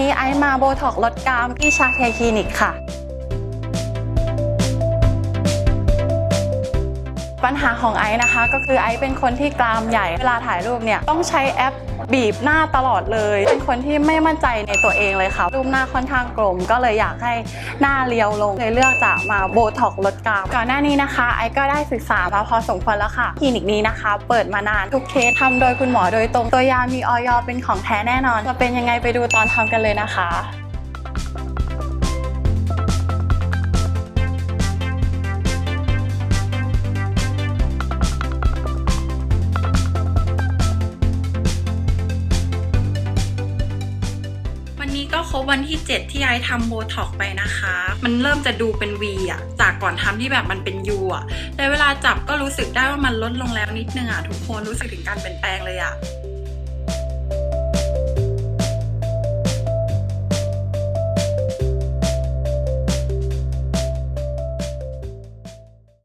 นี้ไอซ์มาโบท็อกลดกรามที่ชาเทคลินิกค่ะ ปัญหาของไอซ์นะคะ ก็คือไอซ์เป็นคนที่กรามใหญ่เวลาถ่ายรูปเนี่ยต้องใช้แอปบีบหน้าตลอดเลย เป็นคนที่ไม่มั่นใจในตัวเองเลยค่ะ รูปหน้าค่อนข้างกลม ก็เลยอยากให้หน้าเรียวลงเลยเลือกจะมาโบท็อกลดกรามก่อนหน้านี้นะคะ ไอซ์ก็ได้ศึกษามาพอสมควรแล้วค่ะคลินิกนี้นะคะ เปิดมานานทุกเคสทำโดยคุณหมอโดยตรงตัวยามีออยเป็นของแท้แน่นอน จะเป็นยังไงไปดูตอนทำกันเลยนะคะ นี้ก็ครบวันที่ 7 ที่ไอทำโบท็อกไปนะคะ มันเริ่มจะดูเป็นวีอะจากก่อนทำที่แบบมันเป็นยูอะแต่เวลาจับก็รู้สึกได้ว่ามันลดลงแล้วนิดนึงอะทุกคนรู้สึกถึงการเปลี่ยนแปลงเลยอะ